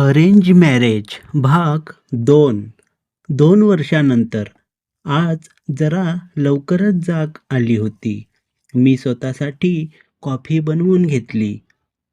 Arrange marriage भाग दोन. दोन वर्षानंतर. आज जरा लवकरच जाग आली होती. मी स्वतःसाठी कॉफी बनवून घेतली.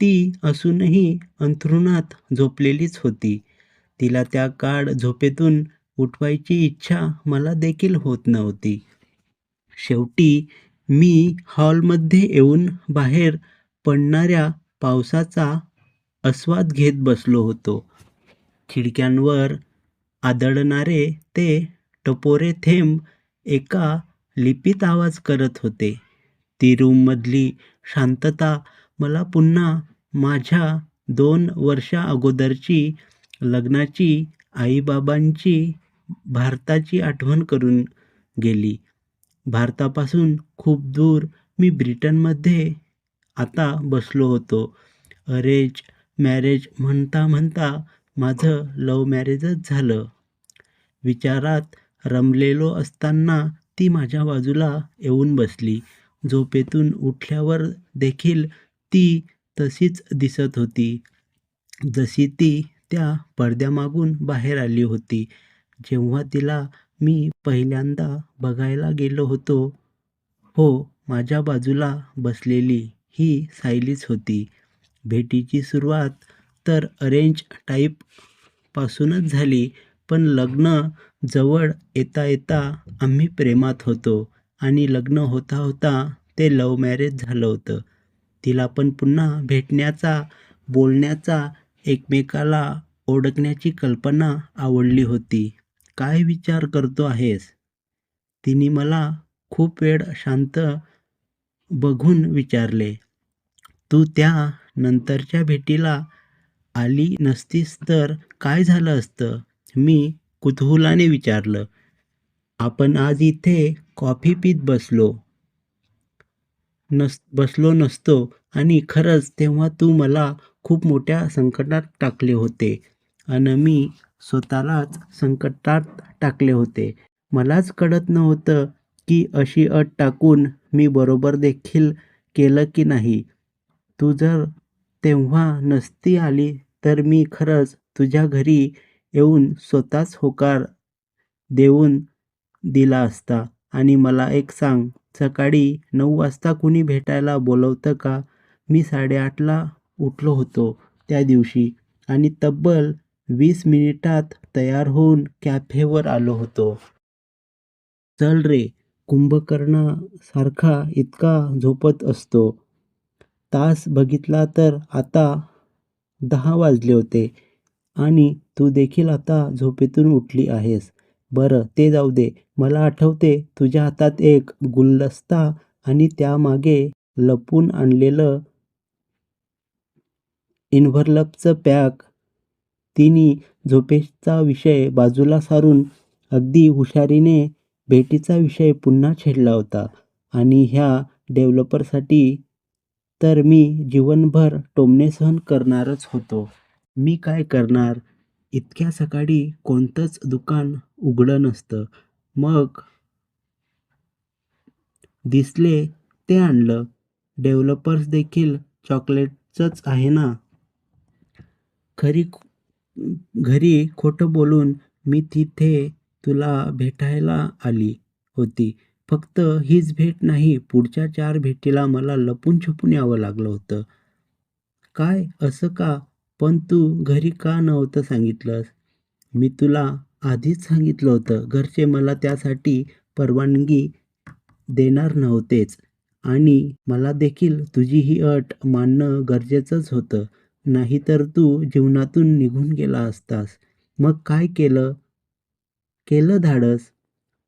ती असूनही अंथरुणात झोपलेलीच होती. तिला त्या काळ झोपेतून उठवायची इच्छा मला देखील होत नव्हती. शेवटी मी हॉलमध्ये येऊन बाहेर पडणाऱ्या पावसाचा आस्वाद घेत बसलो होतो. खिडक्यांवर आदळणारे ते टपोरे थेंब एका लिपीत आवाज करत होते. ती रूममधली शांतता मला पुन्हा माझ्या दोन वर्षा अगोदरची लग्नाची आईबाबांची भारताची आठवण करून गेली. भारतापासून खूप दूर मी ब्रिटनमध्ये आता बसलो होतो. अरेज मॅरेज म्हणता म्हणता माझं लव मॅरेजच झालं. विचारात रमलेलो असताना ती माझ्या बाजूला येऊन बसली. झोपेतून उठल्यावर देखील ती तशीच दिसत होती. जशी ती त्या पडद्यामागून बाहेर आली होती. जेव्हा तिला मी पहिल्यांदा बघायला गेलो होतो हो माझ्या बाजूला बसलेली ही सायलीच होती. भेटीची सुरुवात तर अरेंज टाईपपासूनच झाली पण लग्न जवळ येता येता आम्ही प्रेमात होतो आणि लग्न होता होता ते लव मॅरेज झालं होतं. तिला पण पुन्हा भेटण्याचा बोलण्याचा एकमेकाला ओळखण्याची कल्पना आवडली होती. काय विचार करतो आहेस? तिने मला खूप वेळ शांत बघून विचारले. तू त्या नंतरच्या भेटीला आली नसतीस तर काय झालं असतं? मी कुतूहलाने विचारलं. आपण आज इथे कॉफी पीत बसलो. नस बसलो नसतो आणि खरंच तेव्हा तू मला खूप मोठ्या संकटात टाकले होते आणि मी स्वतःलाच संकटात टाकले होते. मलाच कळत नव्हतं की अशी अट टाकून मी बरोबर देखील केलं की नाही. तू जर तेव्हा नसती आली तर मी खरंच तुझ्या घरी येऊन स्वतःच होकार देऊन दिला असता. आणि मला एक सांग सकाळी नऊ वाजता कुणी भेटायला बोलवतं का? मी साडेआठला उठलो होतो त्या दिवशी आणि तब्बल वीस मिनिटात तयार होऊन कॅफेवर आलो होतो. चल रे कुंभकर्णासारखा इतका झोपत असतो. तास बघितला तर आता दहा वाजले होते. आणि तू देखील आता झोपेतून उठली आहेस. बरं ते जाऊ दे. मला आठवते तुझ्या हातात एक गुलदस्ता आणि त्यामागे लपून आणलेलं इन्व्हर्लपचं पॅक. तिने झोपेचा विषय बाजूला सारून अगदी हुशारीने भेटीचा विषय पुन्हा छेडला होता. आणि ह्या डेव्हलपरसाठी तर मी जीवनभर टोमणे सहन करणारच होतो. मी काय करणार? इतक्या सकाळी कोणतंच दुकान उघडं नसतं. मग दिसले ते आणलं. डेव्हलपर्स देखील चॉकलेटचंच आहे ना? खरी घरी खोटं बोलून मी तिथे तुला भेटायला आली होती. फक्त हीच भेट नाही पुढच्या चार भेटीला मला लपून छपून यावं लागलं होतं. काय असं का? पण तू घरी का नव्हतं सांगितलंस? मी तुला आधीच सांगितलं होतं घरचे मला त्यासाठी परवानगी देणार नव्हतेच. आणि मला देखील तुझी ही अट मानणं गरजेचंच होतं. नाहीतर तू जीवनातून निघून गेला असतास. मग काय केलं? केलं धाडस?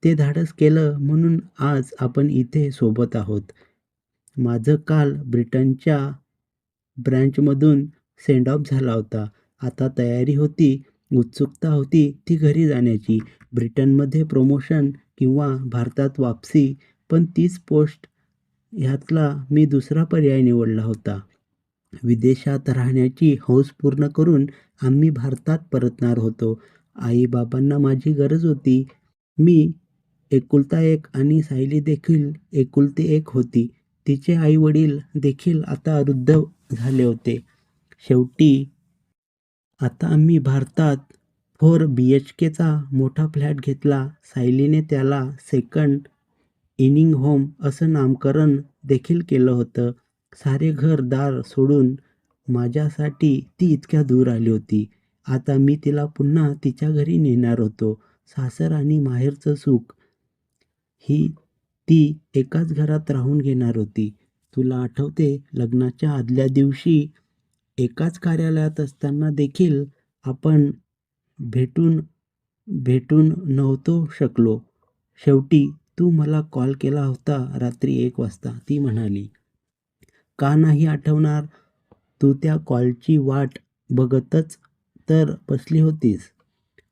ते धाडस केलं म्हणून आज आपण इथे सोबत आहोत. माझं काल ब्रिटनच्या ब्रँचमधून सेंड ऑफ झाला होता. आता तयारी होती उत्सुकता होती ती घरी जाण्याची. ब्रिटनमध्ये प्रमोशन किंवा भारतात वापसी पण तीच पोस्ट ह्यातला मी दुसरा पर्याय निवडला होता. विदेशात राहण्याची हौस पूर्ण करून आम्ही भारतात परतणार होतो. आईबाबांना माझी गरज होती. मी एकुलता एक आणि सायली देखील एकुलती एक होती. तिचे आईवडील देखील आता वृद्ध झाले होते. शेवटी आता आम्ही भारतात फोर बी एच केचा मोठा फ्लॅट घेतला. सायलीने त्याला सेकंड इनिंग होम असं नामकरण देखील केलं होतं. सारे घर दार सोडून माझ्यासाठी ती इतक्या दूर आली होती. आता मी तिला पुन्हा तिच्या घरी नेणार होतो. सासर आणि माहेरचं सुख ही ती एकाच घरात राहून घेणार होती. तुला आठवते लग्नाच्या आदल्या दिवशी एकाच कार्यालयात असताना देखील आपण भेटून भेटून नव्हतो शकलो. शेवटी तू मला कॉल केला होता रात्री एक वाजता. ती म्हणाली का नाही आठवणार? तू त्या कॉलची वाट बघतच तर बसली होतीस.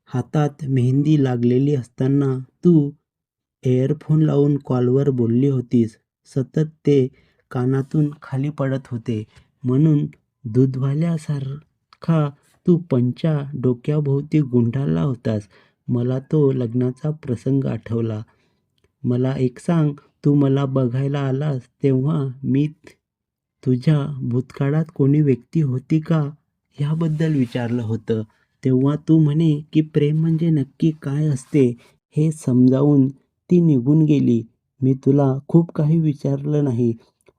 हातात मेहंदी लागलेली असताना तू एअरफोन लावून कॉलवर बोलली होतीस. सतत ते कानातून खाली पडत होते. म्हणून दूधवाल्यासारखा तू पंचा डोक्याभोवती गुंडाळला होतास. मला तो लग्नाचा प्रसंग आठवला. मला एक सांग तू मला बघायला आलास तेव्हा मी तुझ्या भूतकाळात कोणी व्यक्ती होती का? ह्याबद्दल विचारलं होतं. तेव्हा तू म्हणे की प्रेम म्हणजे नक्की काय असते हे समजावून ती निघून गेली. मी तुला खूप काही विचारलं नाही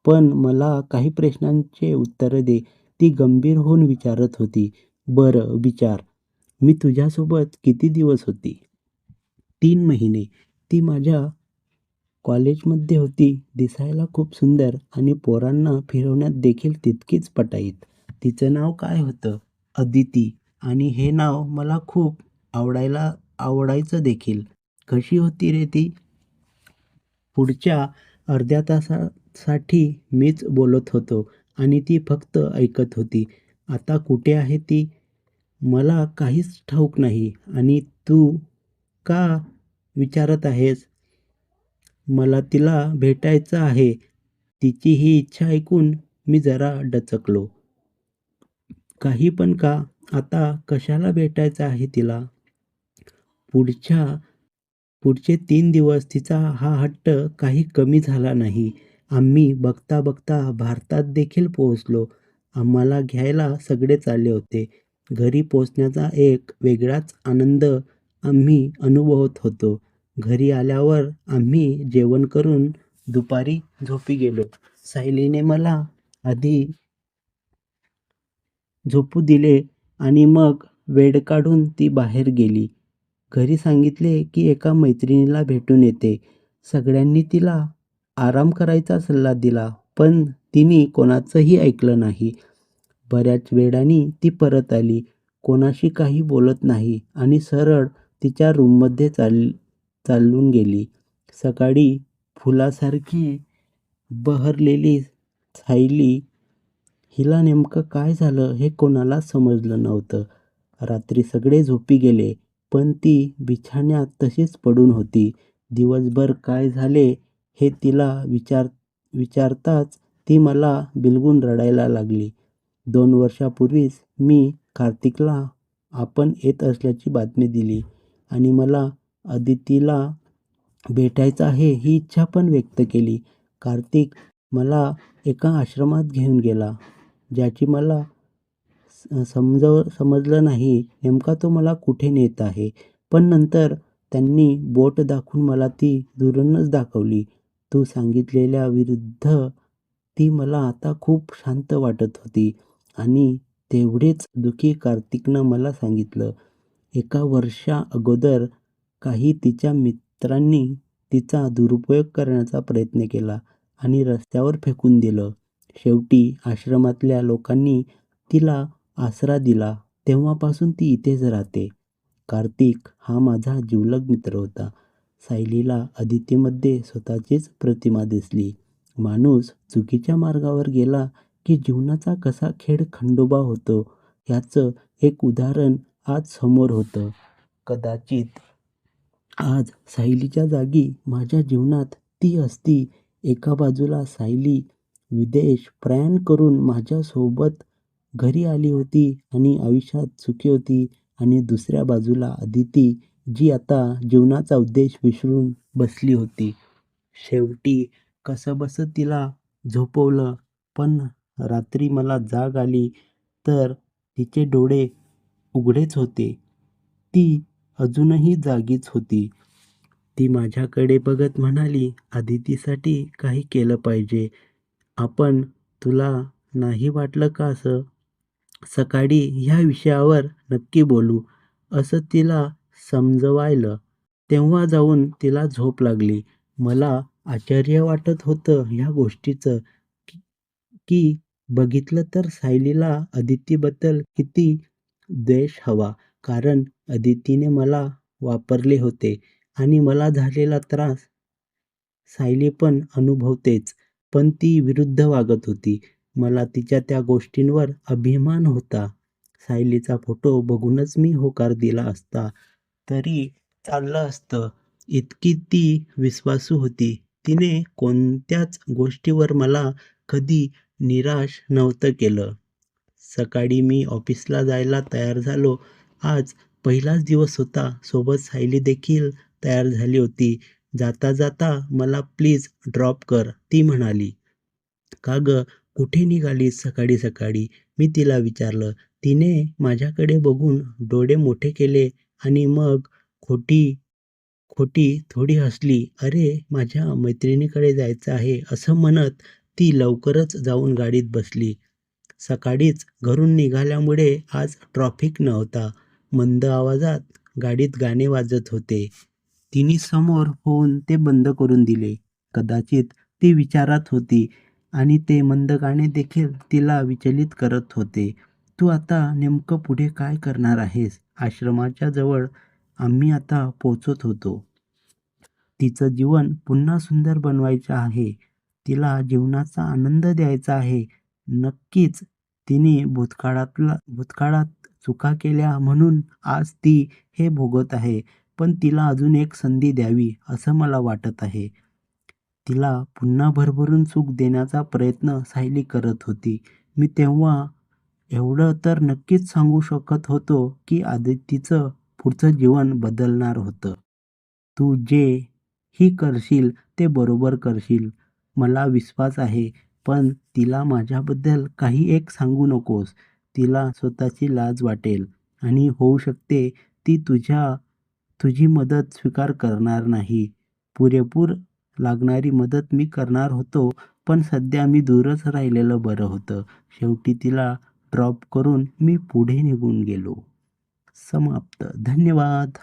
पण मला काही प्रश्नांचे उत्तरं दे. ती गंभीर होऊन विचारत होती. बरं विचार. मी तुझ्यासोबत किती दिवस होती? तीन महिने. ती माझ्या कॉलेजमध्ये होती. दिसायला खूप सुंदर आणि पोरांना फिरवण्यात देखील तितकीच पटाईत. तिचं नाव काय होतं? अदिती. आणि हे नाव मला खूप आवडायला आवडायचं देखील. कशी होती रे ती? पुढच्या अर्ध्या तासासाठी मीच बोलत होतो आणि ती फक्त ऐकत होती. आता कुठे आहे ती? मला काहीच ठाऊक नाही. आणि तू का विचारत आहेस? मला तिला भेटायचं आहे. तिची ही इच्छा ऐकून मी जरा डचकलो. काही पण का? आता कशाला भेटायचं आहे तिला? पुढच्या पुढचे तीन दिवस तिचा हा हट्ट काही कमी झाला नाही. आम्ही बघता बघता भारतात देखील पोहोचलो. आम्हाला घ्यायला सगळेच आले होते. घरी पोचण्याचा एक वेगळाच आनंद आम्ही अनुभवत होतो. घरी आल्यावर आम्ही जेवण करून दुपारी झोपी गेलो. सायलीने मला आधी झोपू दिले आणि मग वेळ काढून ती बाहेर गेली. घरी सांगितले की एका मैत्रिणीला भेटून येते. सगळ्यांनी तिला आराम करायचा सल्ला दिला पण तिने कोणाचंही ऐकलं नाही. बऱ्याच वेळाने ती परत आली. कोणाशी काही बोलत नाही आणि सरळ तिच्या रूममध्ये चाल चालून गेली. सकाळी फुलासारखी बहरलेली सायली हिला नेमकं काय झालं हे कोणाला समजलं नव्हतं. रात्री सगळे झोपी गेले. पण ती बिछाण्यात तशीच पडून होती. दिवसभर काय झाले हे तिला विचार विचारताच ती मला बिलगून रडायला लागली. दोन वर्षापूर्वीच मी कार्तिकला आपण येत असल्याची बातमी दिली आणि मला अदितीला भेटायचं आहे ही इच्छा पण व्यक्त केली. कार्तिक मला एका आश्रमात घेऊन गेला ज्याची मला समजव समजलं नाही नेमका तो मला कुठे नेत आहे? पण नंतर त्यांनी बोट दाखवून मला ती दुरूनच दाखवली. तू सांगितलेल्या विरुद्ध ती मला आता खूप शांत वाटत होती आणि तेवढेच दुःखी कार्तिकनं मला सांगितलं. एका वर्षा अगोदर काही तिच्या मित्रांनी तिचा दुरुपयोग करण्याचा प्रयत्न केला आणि रस्त्यावर फेकून दिलं. शेवटी आश्रमातल्या लोकांनी तिला आसरा दिला तेव्हापासून ती इथेच राहते. कार्तिक हा माझा जिवलग मित्र होता. सायलीला अदितीमध्ये स्वतःचीच प्रतिमा दिसली. माणूस चुकीच्या मार्गावर गेला की जीवनाचा कसा खेळ खंडोबा होतो याचं एक उदाहरण आज समोर होतं. कदाचित आज सायलीच्या जागी माझ्या जीवनात ती असती एका बाजूला सायली विदेश प्रयाण करून माझ्यासोबत घरी आली होती आणि आयुष्यात सुखी होती आणि दुसऱ्या बाजूला अदिती जी आता जीवनाचा उद्देश विसरून बसली होती. शेवटी कसंबसं तिला झोपवलं पण रात्री मला जाग आली तर तिचे डोळे उघडेच होते. ती अजूनही जागीच होती. ती माझ्याकडे बघत म्हणाली आदितीसाठी काही केलं पाहिजे. आपण तुला नाही वाटलं का असं? सकाळी ह्या विषयावर नक्की बोलू असं तिला समजवायलं. तेव्हा जाऊन तिला झोप लागली. मला आश्चर्य वाटत होतं ह्या गोष्टीचं. की- की बघितलं तर सायलीला अदितीबद्दल किती द्वेष हवा. कारण अदितीने मला वापरले होते आणि मला झालेला त्रास सायली पण अनुभवतेच. पण ती विरुद्ध वागत होती. मला तिच्या त्या गोष्टींवर अभिमान होता. सायलीचा फोटो बघूनच मी होकार दिला असता तरी चाललं असतं. इतकी ती विश्वासू होती. तिने कोणत्याच गोष्टीवर मला कधी निराश नव्हतं केलं. सकाळी मी ऑफिसला जायला तयार झालो. आज पहिलाच दिवस होता. सोबत सायली देखील तयार झाली होती. जाता जाता मला प्लीज ड्रॉप कर ती म्हणाली. का ग? कुठे निघालीस सकाळी सकाळी? मी तिला विचारलं. तिने माझ्याकडे बघून डोळे मोठे केले आणि मग खोटी खोटी थोडी हसली. अरे माझ्या मैत्रिणीकडे जायचं आहे असं म्हणत ती लवकरच जाऊन गाडीत बसली. सकाळीच घरून निघाल्यामुळे आज ट्रॉफिक नव्हता. मंद आवाजात गाडीत गाणे वाजत होते. तिने समोर होऊन ते बंद करून दिले. कदाचित ती विचारात होती आणि ते मंद गाणे देखील तिला विचलित करत होते. तू आता नेमकं पुढे काय करणार आहेस? आश्रमाच्या जवळ आम्ही आता पोचत होतो. तिचं जीवन पुन्हा सुंदर बनवायचं आहे. तिला जीवनाचा आनंद द्यायचा आहे. नक्कीच तिने भूतकाळातला भूतकाळात चुका केल्या म्हणून आज ती हे भोगत आहे. पण तिला अजून एक संधी द्यावी असं मला वाटत आहे. तिला पुन्हा भरभरून सुख देण्याचा प्रयत्न सायली करत होती. मी तेव्हा एवढं तर नक्कीच सांगू शकत होतो की आदितीचं पुढचं जीवन बदलणार होतं. तू जे ही करशील ते बरोबर करशील. मला विश्वास आहे पण तिला माझ्याबद्दल काही एक सांगू नकोस. तिला स्वतःची लाज वाटेल आणि होऊ शकते ती तुझ्या तुझी मदत स्वीकार करणार नाही. पुरेपूर लागणारी मदत मी करणार होतो पण सध्या मी दूरच राहिलेलं बरं होतं. शेवटी तिला ड्रॉप करून मी पुढे निघून गेलो. समाप्त. धन्यवाद.